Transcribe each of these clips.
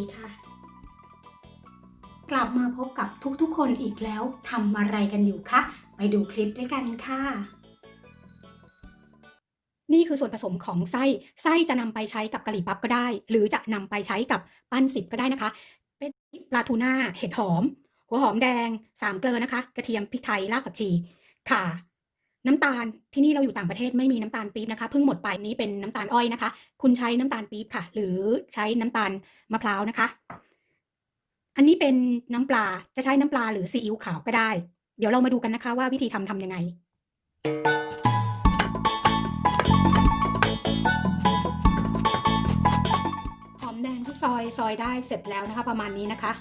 ีค่ะ กลับมาพบกับทุกๆ คนอีกแล้วทำอะไรกันอยู่คะ ไปดูคลิปด้วยกันค่ะนี่คือส่วนผสมของไส้ ไส้จะนำไปใช้กับกะหรี่ปั๊บก็ได้ หรือจะนำไปใช้กับปั้นสิบก็ได้นะคะ เป็นปลาทูน่าเห็ดหอม หัวหอมแดงสามเกลือนะคะ กระเทียมพริกไทยรากผักชีค่ะ น้ำตาลที่นี่เราอยู่ต่างประเทศไม่มีน้ำตาลปี๊บนะคะเพิ่งหมดไปนี้เป็นน้ำตาลอ้อยนะคะ คุณใช้น้ำตาลปี๊บค่ะ หรือใช้น้ำตาลมะพร้าวนะคะ อันนี้เป็นน้ำปลาจะใช้น้ำปลาหรือซีอิ๊วขาวก็ได้ เดี๋ยวเรามาดูกันนะคะว่าวิธีทำทำยังไงหอมแดงที่ซอยซอยได้เสร็จแล้วนะคะ ประมาณนี้นะคะ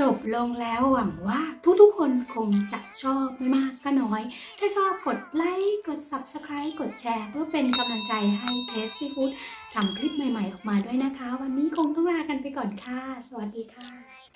จบลงแล้วหวังว่าทุกๆคนคงจะชอบไม่มากก็น้อย ถ้าชอบกดไลค์กด Subscribe กดแชร์ เพื่อเป็นกำลังใจให้เทสตี้ฟู้ดทำคลิปใหม่ๆออกมาด้วยนะคะ วันนี้คงต้องลากันไปก่อนค่ะ สวัสดีค่ะ